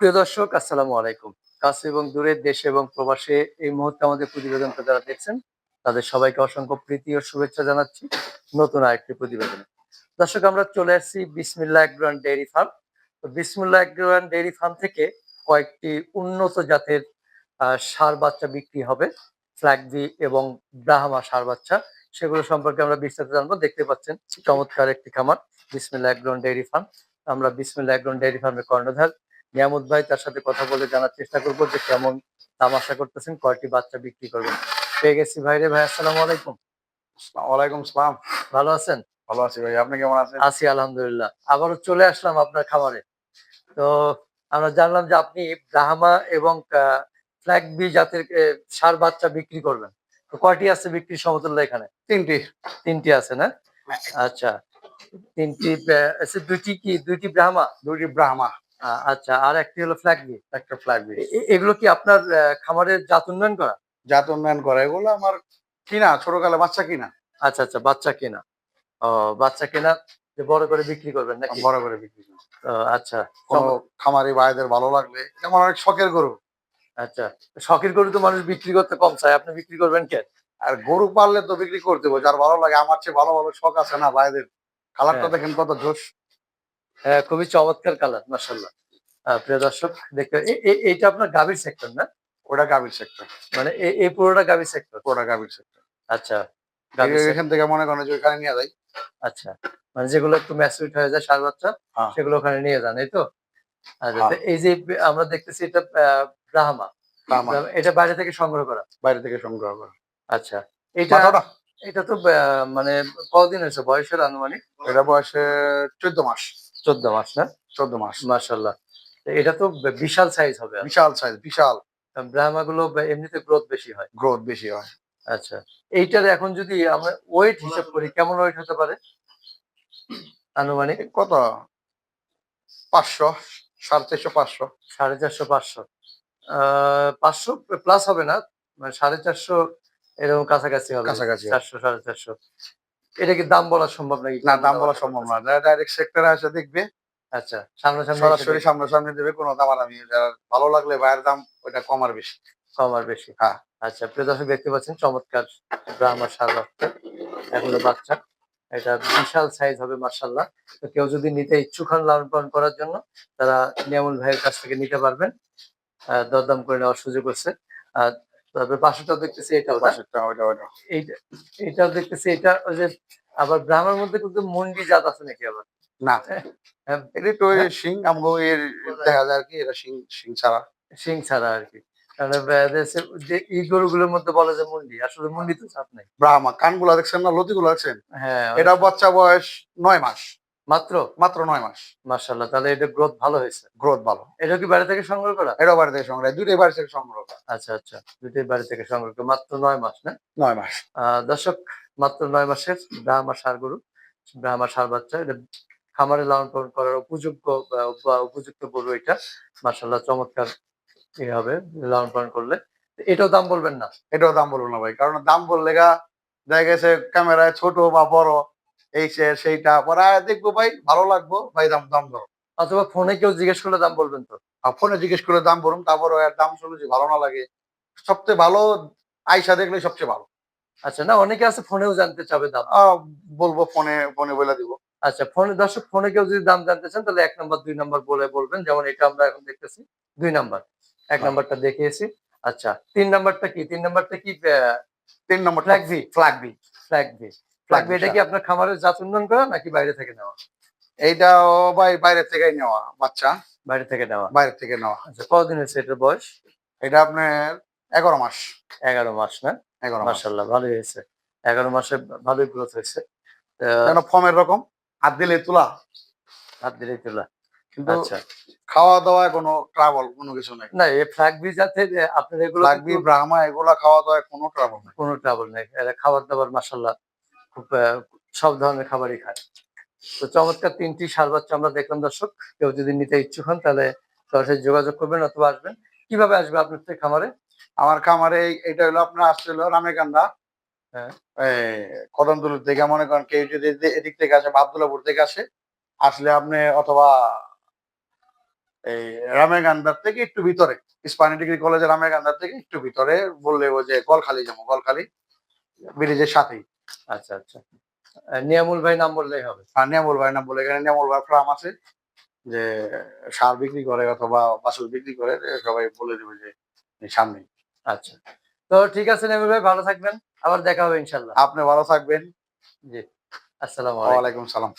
প্রিয় দর্শক, আসসালামু আলাইকুম। কাছে এবং দূরের দেশে এবং প্রবাসে এই মুহূর্তে আমাদের প্রতিবেদনটা যারা দেখছেন, তাদের সবাইকে অসংখ্য প্রীতি ও শুভেচ্ছা জানাচ্ছি নতুন আরেকটি প্রতিবেদনে। দর্শক, আমরা চলে আসছি বিসমিল্লা এগ্রান ডেয়ারি ফার্ম। তো বিসমিল্লা এগ্রান ডেয়ারি ফার্ম থেকে কয়েকটি উন্নত জাতের ষাঁড় বাচ্চা বিক্রি হবে ফ্ল্যাগবি এবং ব্রাহ্মা সার বাচ্চা। সেগুলো সম্পর্কে আমরা বিস্তারিত জানব। দেখতে পাচ্ছেন, চমৎকার একটি খামার বিসমিল্লা এগ্রন ডেয়ারি ফার্ম। আমরা বিসমিল্লা এগ্রন ডেয়ারি ফার্মের কর্ণধার। নিয়ামত ভাই তার সাথে কথা বলে জানার চেষ্টা করব যে কেমন দাম আশা করতেছেন কয়টি বাচ্চা বিক্রি করবেন। পেয়ে গেছি ভাই রে ভাই আসসালামু আলাইকুম। ওয়ালাইকুম সালাম। ভালো আছেন? ভালো আছি ভাই আপনি কেমন আছেন? আছি আলহামদুলিল্লাহ। আবারও চলে আসলাম আপনার খামারে। তো আমরা জানলাম যে আপনি ব্রাহ্মা এবং ফ্ল্যাগ বি জাতের সার বাচ্চা বিক্রি করবেন। তো কয়টি আছে বিক্রি সমতুল্য এখানে? তিনটি। তিনটি আছে না? আচ্ছা। তিনটি আচ্ছা, দুইটি কি? দুইটি ব্রাহ্মা? দুইটি ব্রাহ্মা। আচ্ছা আর একটি হলো ফ্ল্যাগ বি একটা ফ্ল্যাগ বি এগুলো কি আপনার খামারের জাত উন্নয়ন করা? জাত উন্নয়ন করে। এগুলো আমার কিনা ছোটকালে বাচ্চা কিনা। আচ্ছা আচ্ছা বাচ্চা কেনা। ও বাচ্চা কেনা যে বড় করে বিক্রি করবেন নাকি? বড় করে বিক্রি করি ও, আচ্ছা। কোনো খামারি ভাইদের ভালো লাগলে আমার অনেক শখের গরু। আচ্ছা শখের গরু তো মানুষ বিক্রি করতে কম চায়। আপনি বিক্রি করবেন কেন আর গরু পাললে তো বিক্রি করতে যার ভালো লাগে আমার চেয়ে ভালো ভালো শখ আছে না ভাইদের। কালারটা হ্যাঁ। দেখেন কত জোশ। খুবই চমৎকার কালার মাসাল্লাহ প্রিয় দর্শক দেখতে এইটা আপনার গাভীর সেক্টর না? ওটা গাভীর সেক্টর মানে এই পুরোটা গাভীর সেক্টর ওটা গাভীর সেক্টর আচ্ছা এখান থেকে মনে করেন যে ওইখানে নিয়ে যাই। আচ্ছা মানে যেগুলো একটু হয়ে যায় সার বাচ্চা হ্যাঁ। সেগুলো ওখানে নিয়ে যান এই তো? আচ্ছা হ্যাঁ। এই যে আমরা দেখতেছি এটা ব্রাহ্মা। এটা বাইরে থেকে সংগ্রহ করা? বাইরে থেকে সংগ্রহ করে। আচ্ছা এটা এটা তো মানে কতদিন হয়েছে? বয়সের আনুমানিক? এটা বয়সে চোদ্দ মাস। চোদ্দ মাস না? চোদ্দ মাস। মার্শাল্লাহ এটা তো বিশাল সাইজ হবে। বিশাল সাইজ বিশাল। ব্রাহ্মা গুলো এমনিতে গ্রোথ বেশি হয়। গ্রোথ বেশি হয়। আচ্ছা। এইটার এখন যদি আমরা ওয়েট হিসাব করি কেমন ওয়েট হতে পারে? আনুমানিক? কত? পাঁচশো সাড়ে চারশো পাঁচশো। সাড়ে চারশো পাঁচশো। আহ পাঁচশো প্লাস হবে না মানে সাড়ে চারশো এরকম কাছাকাছি হবে। কাছাকাছি। চারশো সাড়ে চারশো। এটা কি দাম বলা সম্ভব নাকি? না দাম বলা সম্ভব না। ডাইরেক্ট সেক্টরে এসে দেখবে। আচ্ছা সামনাসামনি সরাসরি সামনাসামনি দেবে কোনো দাম আর আমি ভালো লাগলে ভাইয়ের দাম ওইটা কম আর বেশি। কম আর বেশি। হ্যাঁ। আচ্ছা প্রিয় দর্শক দেখতে পাচ্ছেন চমৎকার ব্রাহ্মার সার বাচ্চা এখনও বাচ্চা। এটা বিশাল সাইজ হবে মার্শাল্লাহ তো কেউ যদি নিতে ইচ্ছুক হন লালন পালন করার জন্য তারা নিয়ামুল ভাইয়ের কাছ থেকে নিতে পারবেন। দরদাম করে নেওয়ার সুযোগ আছে। আর তারপরে পাশেটাও দেখতেছি এইটা এটাও দেখতেছি এটা ওই যে আবার ব্রাহ্মার মধ্যে কিন্তু মুন্ডি জাত আছে নাকি আবার? না। হ্যাঁ, এটা তো ওই শিং আমগো এর দেখা যায় আর কি এটা শিং শিং ছাড়া। শিং ছাড়া আর কি। যে এই গরুগুলোর মধ্যে বলে যে মুন্ডি আসলে মুন্ডি তো নাই। ব্রাহ্মা কানগুলা দেখছেন না লতিগুলো দেখছেন? হ্যাঁ এটা বাচ্চা বয়স নয় মাস। মাত্র মাত্র নয় মাস। মার্শাল্লাহ তাহলে এটা গ্রোথ ভালো হয়েছে। গ্রোথ ভালো। এটা কি বাড়ি থেকে সংগ্রহ করা? এটাও বাড়ি থেকে সংগ্রহ দুটোই বাড়ি থেকে সংগ্রহ করা। আচ্ছা আচ্ছা দুটোই বাড়ি থেকে সংগ্রহ করা মাত্র নয় মাস না? নয় মাস। দর্শক মাত্র নয় মাসের ব্রাহ্মা সার গরু ব্রাহ্মা সার বাচ্চা এটা খামারে লালন পালন করার বা উপযুক্ত গরু এটা। মার্শাল্লাহ চমৎকার ই হবে লালন পালন করলে। এটাও দাম বলবেন না? এটাও দাম বলব না ভাই কারণ দাম বললে গা দেখা গেছে ক্যামেরায় ছোট বা বড় এই সেইটা। পরে দেখব ভাই ভালো লাগবো। ভাই দাম দাম ধরো। অথবা ফোনে কেউ জিজ্ঞেস করলে দাম বলবেন তো। ফোনে জিজ্ঞেস করলে দাম বলুন তারপর দাম শুনে যদি ভালো না লাগে। সবচেয়ে ভালো আইসা দেখলে সবচেয়ে ভালো। আচ্ছা না অনেকে আছে ফোনেও জানতে চাবে দাম। বলব ফোনে ফোনে বলে দিব। আচ্ছা ফোনে দর্শক ফোনে কেউ যদি দাম জানতে চান তাহলে এক নম্বর দুই নাম্বার বলে বলবেন। যেমন এটা আমরা এখন দেখতেছি। দুই নাম্বার। এক হ্যাঁ। নাম্বারটা দেখিয়েছি। আচ্ছা তিন নাম্বারটা কি? তিন নম্বরটা কি তিন নম্বর flag V flag B flag V V এটা কি আপনার খামারের জাত উন্নয়ন করা নাকি বাইরে থেকে নেওয়া? এইটাও ভাই বাইরে থেকেই নেওয়া বাচ্চা। বাইরে থেকে নেওয়া। বাইরে থেকে নেওয়া। আচ্ছা কতদিন হয়েছে এটার বয়স? এটা আপনার এগারো মাস। এগারো মাস না? এগারো মাস। মার্শাল্লাহ ভালোই হয়েছে। এগারো মাসে ভালোই গ্রোথ হয়েছে। কেন ফর্মের রকম? হাত দিলে তোলা। হাত দিলেই তোলা। কিন্তু আচ্ছা। খাওয়া দাওয়া কোনো ট্রাভেল কোনো কিছু নাই। না এই ফ্ল্যাগ ভি জাতের আপনার এগুলো ফ্ল্যাগ ব্রাহ্মা এগুলা খাওয়া দাওয়া কোনো ট্রাভেল নাই। কোনো ট্রাবল নেই। খাবার দাবার মাসাল্লাহ খুব সব ধরনের খাবারই খায়। তো চমৎকার তিনটি সার বাচ্চা আমরা দেখলাম দর্শক। কেউ যদি নিতে ইচ্ছুক হন তাহলে সরাসরি যোগাযোগ করবেন অথবা আসবেন। কীভাবে আসবে আপনার থেকে খামারে? আমার খামারে এইটা হলো আপনার আসছিল রামেকান্দা। হ্যাঁ। কদমদুলুর থেকে মনে করেন কেউ যদি এদিক থেকে আসে আবদুল্লাপুর থেকে আসে আসলে আপনি অথবা এই রামেগান্দার থেকে একটু ভিতরে ইস্পানি ডিগ্রি কলেজের রামেগান্দার থেকে একটু ভিতরে বললে ও যে গলখালি যাব গলখালি ব্রিজের সাথেই। আচ্ছা আচ্ছা। নিয়ামুল ভাই নাম বললেই হবে। আর নিয়ামুল ভাই নাম বলে এখানে নিয়ামুল ভাই ফার্ম আছে যে সার বিক্রি করে অথবা বাসুর বিক্রি করে সবাই বলে দেবে যে সামনে। আচ্ছা। তো ঠিক আছে নিয়ামুল ভাই ভালো থাকবেন। আবার দেখা হবে ইনশাল্লাহ আপনি ভালো থাকবেন। জি আসসালামু আলাইকুম। ওয়ালাইকুম সালাম।